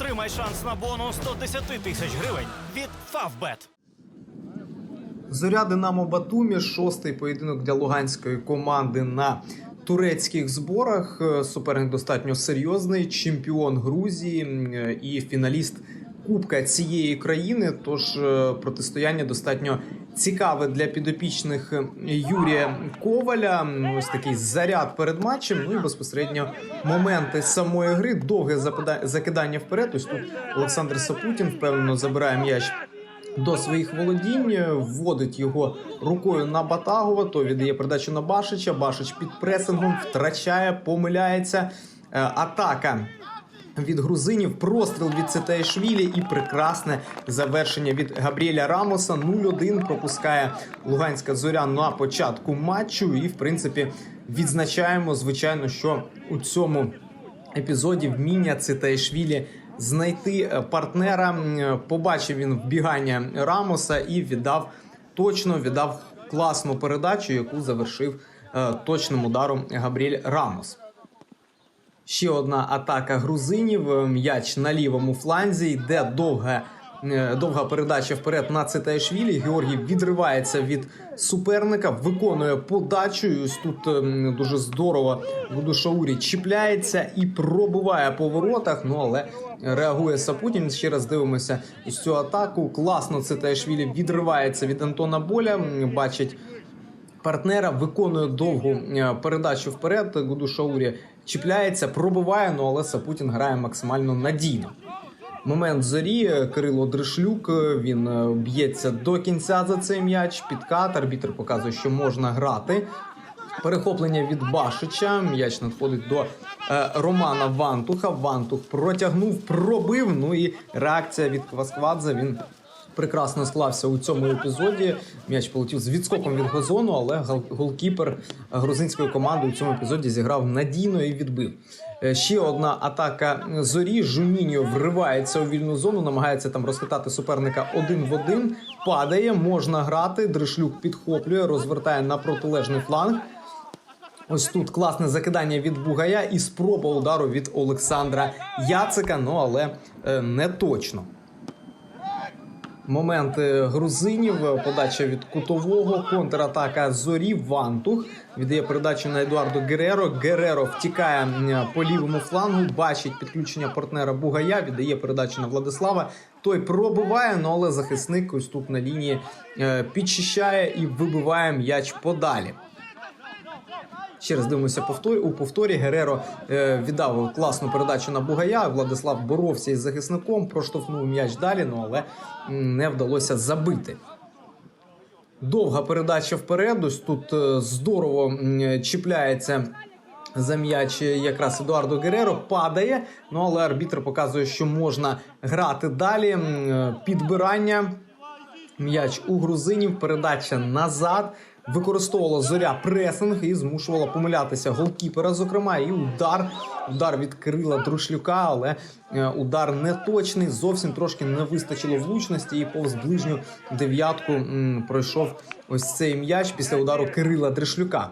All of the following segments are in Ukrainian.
Отримай шанс на бонус 110 тисяч гривень від Favbet. Зоря Динамо Батумі, шостий поєдинок для луганської команди на турецьких зборах. Е, Суперник достатньо серйозний, чемпіон Грузії е, і фіналіст Кубка цієї країни. Тож е, протистояння достатньо цікаве для підопічних е, Юрія Коваля. Ось такий заряд перед матчем. Ну і безпосередньо моменти самої гри. Довге закидання вперед. Ось тут Олександр Сапутін впевнено забирає м'яч до своїх володінь, е, вводить його рукою на Батагова, то віддає передачу на Башича. Башич під пресингом втрачає, помиляється. Е, Атака. Від грузинів простріл від Цетаєшвілі і прекрасне завершення від Габріеля Рамоса. 0-1 пропускає Луганська зоря на початку матчу. І, в принципі, відзначаємо, звичайно, що у цьому епізоді вміння Цитаєшвілі знайти е, партнера. Побачив він вбігання Рамоса і віддав точно віддав класну передачу, яку завершив е, точним ударом Габріель Рамос. Ще одна атака грузинів. Е, М'яч на лівому фланзі. Йде довга, е, довга передача вперед на Цитаєшвілі. Георгій відривається від суперника, виконує подачу. І ось тут е, дуже здорово Гудушаурі чіпляється і пробиває по воротах. Ну але реагує Сапутін. Ще раз дивимося ось цю атаку. Класно Цитаєшвілі відривається від Антона Боля. Бачить партнера, виконує довгу е, передачу вперед. Гуду Шаурі чіпляється, пробиває, ну але Сапутін грає максимально надійно. Момент зорі Кирило Дришлюк. е, Він е, б'ється до кінця за цей м'яч. Підкат. Арбітр показує, що можна грати. Перехоплення від Башича. М'яч надходить до е, Романа Вантуха. Вантух протягнув, пробив. Ну і реакція від Квасквадзе. Він прекрасно склався у цьому епізоді. М'яч полетів з відскоком від газону, але гол- голкіпер грузинської команди у цьому епізоді зіграв надійно і відбив. Е, Ще одна атака зорі. Жуніньо вривається у вільну зону, намагається там розхитати суперника один в один. Падає, можна грати. Дришлюк підхоплює, розвертає на протилежний фланг. Ось тут класне закидання від Бугая і спроба удару від Олександра Яцика. Ну але е, не точно. Момент грузинів, подача від кутового, контратака зорі, Вантух віддає передачу на Едуардо Гереро. Гереро втікає по лівому флангу, бачить підключення партнера Бугая, віддає передачу на Владислава. Той пробиває, ну але захисник ось тут на лінії е, підчищає і вибиває м'яч подалі. Ще раз дивимося повтор... у повторі. Гереро е, віддав класну передачу на Бугая. Владислав боровся із захисником, проштовхнув м'яч далі, ну але не вдалося забити. Довга передача вперед. Ось тут е, здорово чіпляється за м'яч якраз Едуардо Гереро. Падає. Ну але арбітр показує, що можна грати далі. Е, Підбирання. М'яч у грузинів, передача назад. Використовувала зоря пресинг і змушувала помилятися голкіпера. Зокрема, і удар. Удар від Кирила Друшлюка, але е, удар не точний. Зовсім трошки не вистачило влучності. І повз ближню дев'ятку пройшов ось цей м'яч після удару Кирила Дришлюка.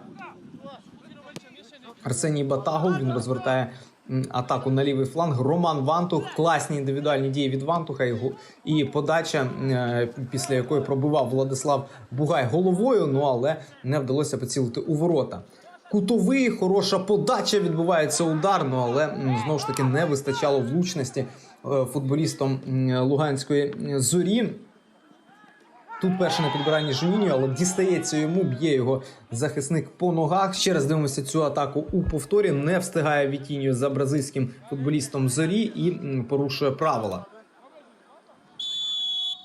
Арсеній Батагов він розвертає атаку на лівий фланг. Роман Вантух, класні індивідуальні дії від Вантуха і, і подача, е, після якої пробивав Владислав Бугай головою. Ну але не вдалося поцілити у ворота. Кутовий, хороша подача, відбувається удар, ну але знову ж таки не вистачало влучності е, футболістам Луганської зорі. Тут перше на підбиранні Жуніньо, але дістається йому, б'є його захисник по ногах. Ще раз дивимося цю атаку у повторі. Не встигає Вітіньо за бразильським футболістом зорі і порушує правила.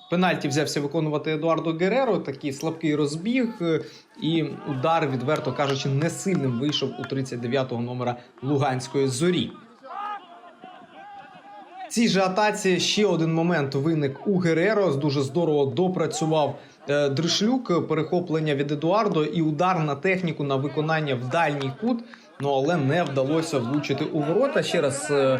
Пенальті взявся виконувати Едуардо Гереро. Такий слабкий розбіг, е, і удар, відверто кажучи, не сильним вийшов у 39-го номера Луганської зорі. Цій же атаці ще один момент виник у Гереро. Дуже здорово допрацював е, Дришлюк, перехоплення від Едуардо і удар на техніку на виконання в дальній кут. Ну але не вдалося влучити у ворота. Ще раз е,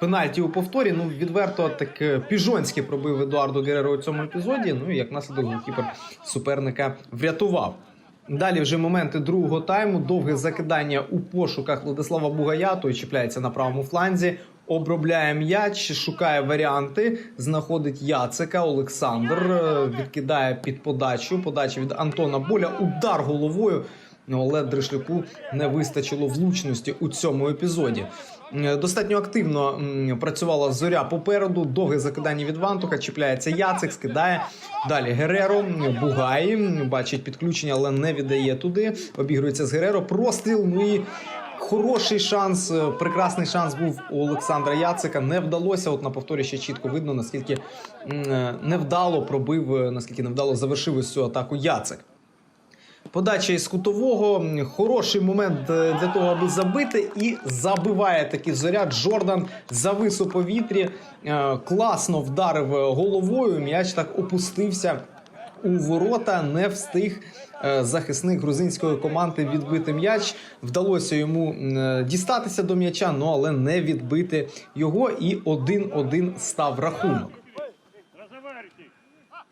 пенальті у повторі. Ну відверто так е, піжонськи пробив Едуардо Гереро у цьому епізоді. Ну і як наслідок голкіпер суперника врятував. Далі вже моменти другого тайму. Довге закидання у пошуках Владислава Бугая. Той чіпляється на правому фланзі. Обробляє м'яч, шукає варіанти, знаходить Яцика. Олександр е, відкидає під подачу. Подача від Антона Боля. Удар головою. Ну, але Дришлюку не вистачило влучності у цьому епізоді. Е, Достатньо активно працювала зоря попереду. Довге закидання від Вантуха. Чіпляється Яцик, скидає. Далі Гереро, Бугай бачить підключення, але не віддає туди. Обігрується з Гереро. Простріл. Ну і хороший шанс, е, прекрасний шанс був у Олександра Яцика. Не вдалося. От на повторі ще чітко видно, наскільки е, невдало пробив, е, наскільки невдало завершив ось цю атаку Яцик. Подача із кутового. Хороший момент для того, аби забити. І забиває такий зоряд. Джордан завис у повітрі. Класно вдарив головою. М'яч так опустився у ворота. Не встиг захисник грузинської команди відбити м'яч. Вдалося йому е, дістатися до м'яча, ну але не відбити його. І 1-1 став рахунок.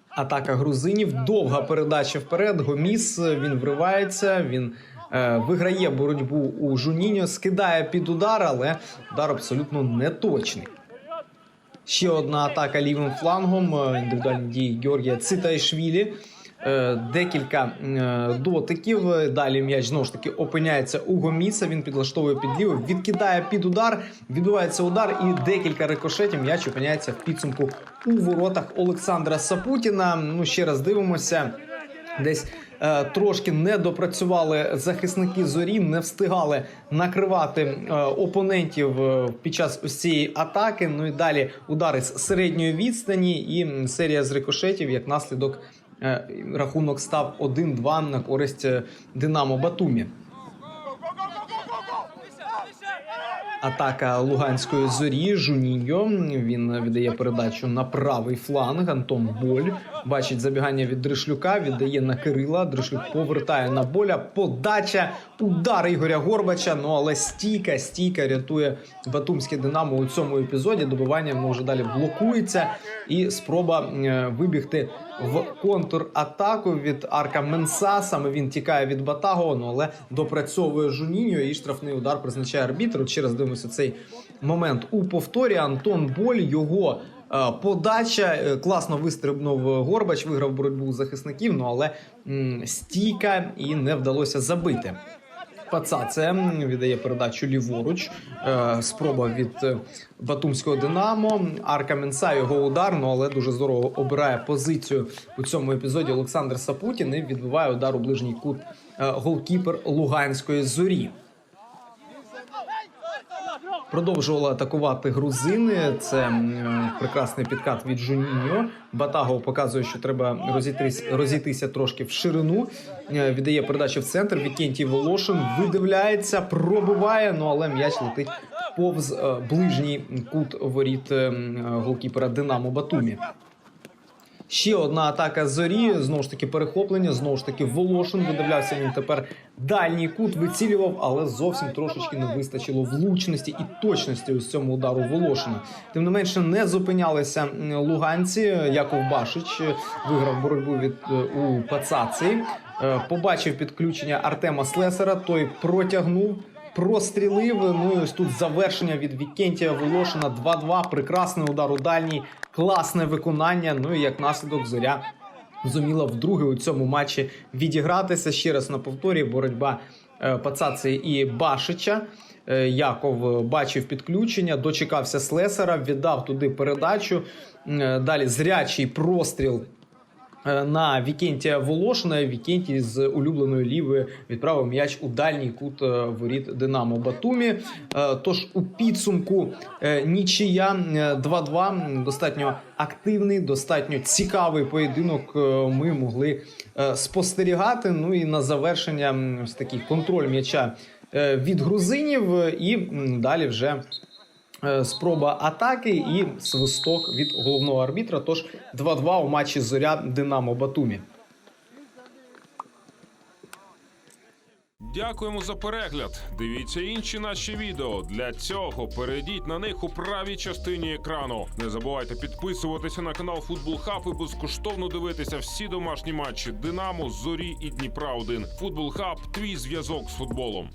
Атака грузинів, довга передача вперед. Гоміс він вривається. Він е, виграє боротьбу у Жуніньо, скидає під удар, але удар абсолютно неточний. Ще одна атака лівим флангом. е, Індивідуальні дії Георгія Цитайшвілі. Е, Декілька е, дотиків. Далі м'яч знову ж таки опиняється у Гоміса. Він підлаштовує під ліву, відкидає під удар. Відбувається удар, і декілька рикошетів. М'яч опиняється в підсумку у воротах Олександра Сапутіна. Ну ще раз дивимося. Десь е, трошки не допрацювали захисники зорі, не встигали накривати е, опонентів е, під час ось цієї атаки. Ну і далі удари з середньої відстані і серія з рикошетів. Як наслідок е, рахунок став 1-2 на користь е, Динамо Батумі. Атака Луганської зорі. Жуніньо. Він віддає передачу на правий фланг. Антон Боль бачить забігання від Дришлюка. Віддає на Кирила. Дришлюк повертає на боля. Подача, удар Ігоря Горбача. Ну але стійка, стійка рятує Батумське Динамо у цьому епізоді. Добивання воно вже далі блокується. І спроба е, вибігти в контратаку від Арка Менса. Саме він тікає від Батаго, ну але допрацьовує Жуніньо і штрафний удар призначає арбітр. От ще раз дивимося цей момент у повторі. Антон Боль його. е, Подача е, класно вистрибнув Горбач, виграв боротьбу захисників, ну але м, стійка і не вдалося забити. Пацаце віддає передачу ліворуч. Е, спроба від е, Батумського Динамо. Арка Менса його удар, ну але дуже здорово обирає позицію у цьому епізоді Олександр Сапутін і відбиває удар у ближній кут е, голкіпер Луганської зорі. Продовжували атакувати грузини. Це прекрасний підкат від Жуніньо. Батаго показує, що треба розійтись, розійтися трошки в ширину. Е, Віддає передачу в центр. Вікентій Волошин видивляється, пробиває. Ну але м'яч летить повз е, ближній кут воріт е, голкіпера Динамо Батумі. Ще одна атака зорі. Знову ж таки перехоплення. Знову ж таки Волошин. Видивлявся він тепер дальній кут, вицілював, але зовсім трошечки не вистачило влучності і точності ось цьому удару Волошина. Тим не менше не зупинялися луганці. Яков Башич е, виграв боротьбу від е, у Пацаці. Е, Побачив підключення Артема Слесара. Той протягнув. Прострілив. Ну і ось тут завершення від Вікентія Волошина. 2-2. Прекрасний удар у дальній, класне виконання. Ну і як наслідок зоря зуміла вдруге у цьому матчі відігратися. Ще раз на повторі боротьба е, Пацаці і Башича. Е, Яков бачив підключення, дочекався Слесара, віддав туди передачу. Е, Далі зрячий простріл е, на Вікентія Волошина. Вікентій з улюбленої лівої відправив м'яч у дальній кут е, воріт Динамо Батумі. Е, Тож у підсумку е, нічия е, 2-2. Достатньо активний, достатньо цікавий поєдинок. е, Ми могли е, спостерігати. Ну і на завершення ось такий контроль м'яча е, від грузинів. е, І далі вже. Е, Спроба атаки і свисток від головного арбітра. Тож 2-2 у матчі Зоря Динамо Батумі. Дякуємо за перегляд. Дивіться інші наші відео. Для цього перейдіть на них у правій частині екрану. Не забувайте підписуватися на канал Футбол Хаб і безкоштовно дивитися всі домашні матчі Динамо, Зорі і Дніпра 1 Футбол Хаб твій зв'язок з футболом.